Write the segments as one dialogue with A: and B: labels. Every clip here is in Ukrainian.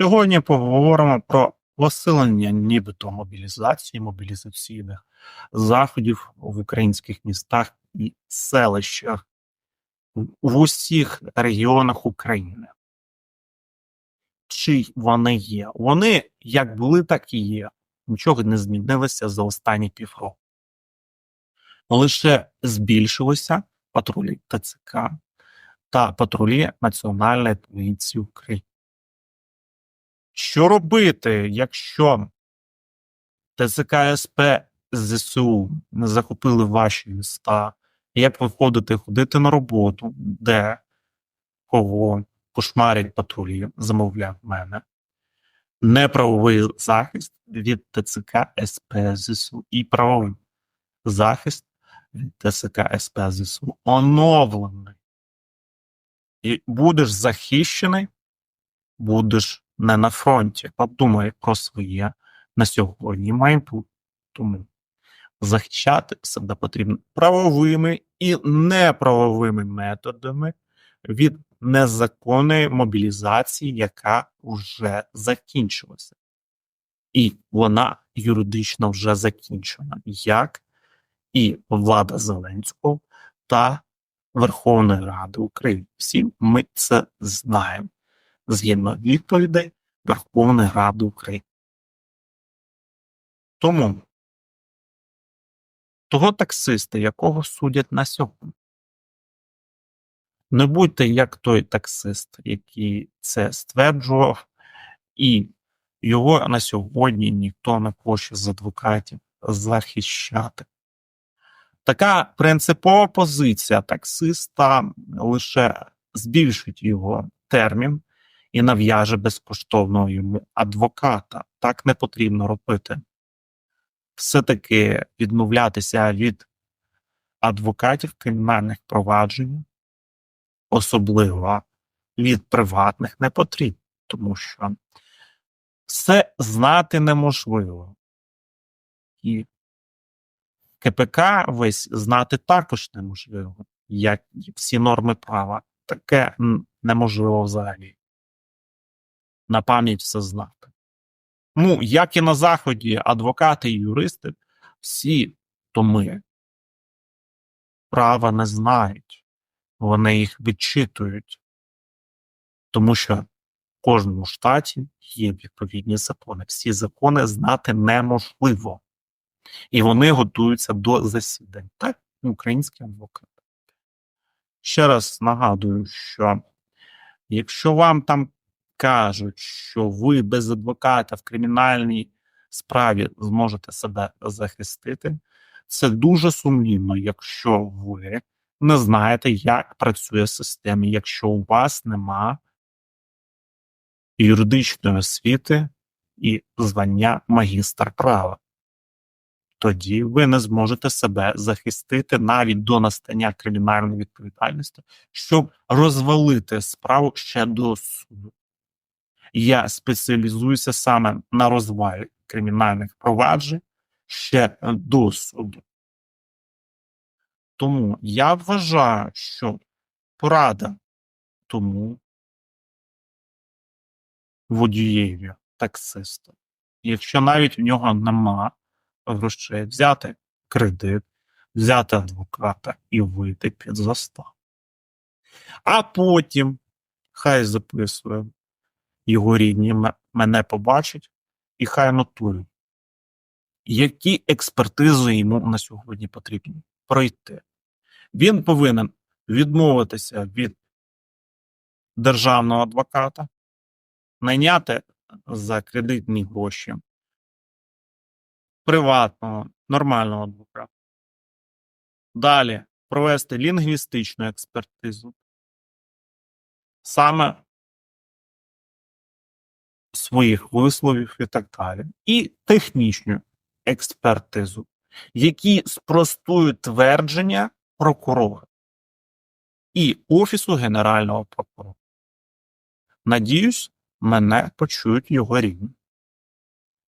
A: Сьогодні поговоримо про посилення нібито мобілізації, мобілізаційних заходів в українських містах і селищах в усіх регіонах України. Чи вони є? Вони як були, так і є. Нічого не змінилося за останні півроку. Лише збільшилися патрулі ТЦК та патрулі Національної поліції України. Що робити, якщо ТЦК СП ЗСУ не захопили ваші міста? Як виходити, ходити на роботу, де кого кошмарять патрулі, замовляв мене? Неправовий захист від ТЦК СП ЗСУ і правовий захист від ТЦК СП ЗСУ оновлений. І будеш захищений, будеш не на фронті. Подумай про своє на сьогодні майбутнє. Тому захищати себе потрібно правовими і неправовими методами від незаконної мобілізації, яка вже закінчилася. І вона юридично вже закінчена, як і влада Зеленського та Верховної Ради України. Всі ми це знаємо згідно відповідей Верховної Ради України. Тому того таксиста, якого судять на сьогодні, не будьте як той таксист, який це стверджував, і його на сьогодні ніхто не хоче з адвокатів захищати. Така принципова позиція таксиста лише збільшить його термін і нав'яже безкоштовного йому адвоката. Так не потрібно робити. Все-таки відмовлятися від адвокатів кримінальних проваджень, особливо від приватних, не потрібно, тому що все знати неможливо. І КПК весь знати також неможливо, як всі норми права. Таке неможливо взагалі. На пам'ять все знати. Ну, як і на Заході, адвокати і юристи, всі томи права не знають, вони їх відчитують, тому що в кожному штаті є відповідні закони. Всі закони знати неможливо. І вони готуються до засідань. Так, українські адвокати. Ще раз нагадую, що якщо вам там кажуть, що ви без адвоката в кримінальній справі зможете себе захистити, це дуже сумнівно, якщо ви не знаєте, як працює система, якщо у вас нема юридичної освіти і звання магістр права. Тоді ви не зможете себе захистити навіть до настання кримінальної відповідальності, щоб розвалити справу ще до суду. Я спеціалізуюся саме на розвалі кримінальних проваджень ще до суду. Тому я вважаю, що порада тому водієві, таксисту, якщо навіть в нього нема грошей, взяти кредит, взяти адвоката і вийти під заставу. А потім хай записує його рідні мене побачать і хай нотують, які експертизи йому на сьогодні потрібні пройти. Він повинен відмовитися від державного адвоката, найняти за кредитні гроші приватного, нормального адвоката. Далі провести лінгвістичну експертизу. Саме своїх висловів і так далі. І технічну експертизу, які спростують твердження прокурора і Офісу Генерального прокурора. Надіюсь, мене почують його рідні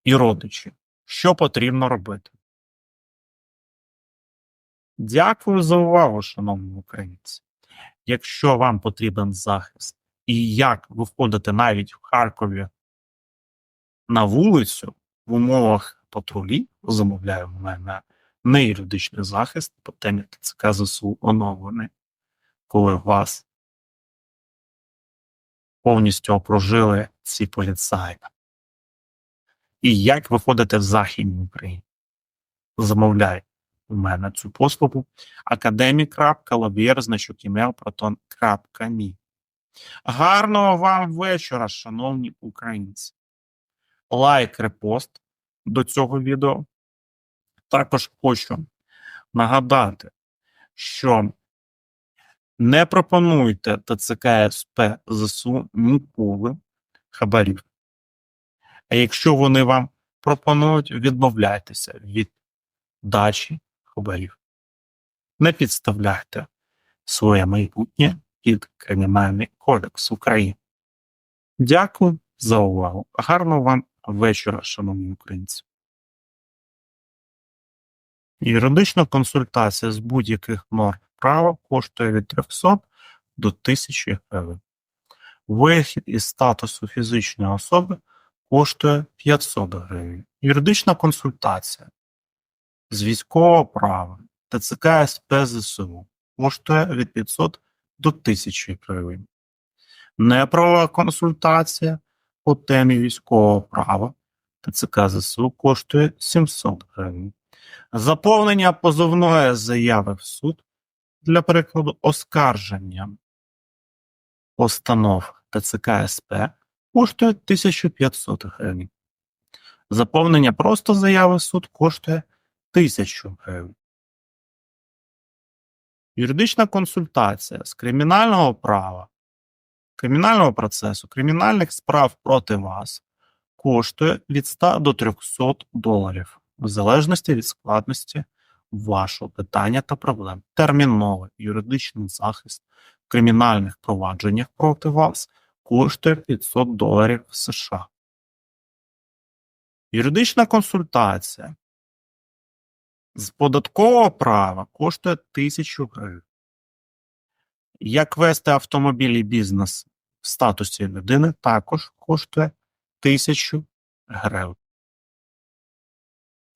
A: і родичі. Що потрібно робити? Дякую за увагу, шановні українці. Якщо вам потрібен захист і як виходити навіть в Харкові на вулицю в умовах патрулі замовляє в мене не юридичний захист по темі ТЦК ЗСУ оновлений, коли вас повністю окружили ці поліцаї. І як виходите в Західній Україні? Замовляй у мене цю послугу академік.лобєр, значок Гарного вам вечора, шановні українці. Лайк, репост до цього відео. Також хочу нагадати, що не пропонуйте ТЦК СП ЗСУ ніколи хабарів. А якщо вони вам пропонують, відмовляйтеся від дачі хабарів. Не підставляйте своє майбутнє під Кримінальний кодекс України. Дякую за увагу. Гарного вам вечора, шановні українці. Юридична консультація з будь-яких норм права коштує від 300 до 1000 гривень. Вихід із статусу фізичної особи коштує 500 гривень. Юридична консультація з військового права ТЦК СП ЗСУ коштує від 500 до 1000 гривень. Неправова консультація по темі військового права ТЦК ЗСУ коштує 700 гривень. Заповнення позовної заяви в суд для прикладу оскарження постанов ТЦК СП коштує 1500 гривень. Заповнення просто заяви в суд коштує 1000 гривень. Юридична консультація з кримінального права, кримінального процесу, кримінальних справ проти вас коштує від 100 до 300 доларів в залежності від складності вашого питання та проблем. Терміновий юридичний захист в кримінальних провадженнях проти вас коштує 500 доларів США. Юридична консультація з податкового права коштує 1000 гривень. Як вести автомобіль і бізнес в статусі людини також коштує 1000 гривень.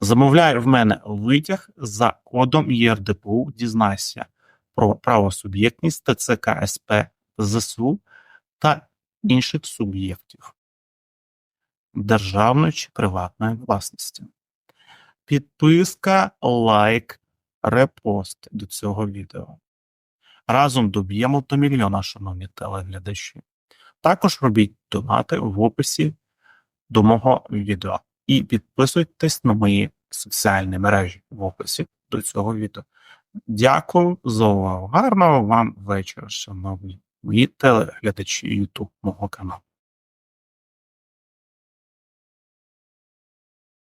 A: Замовляй в мене витяг за кодом ЄРДПУ, дізнайся про правосуб'єктність ТЦК СП ЗСУ та інших суб'єктів державної чи приватної власності. Підписка, лайк, репост до цього відео. Разом доб'ємо до мільйона, шановні телеглядачі. Також робіть донати в описі до мого відео. І підписуйтесь на мої соціальні мережі в описі до цього відео. Дякую за увагу. Гарного вам вечора, шановні мої телеглядачі YouTube мого каналу.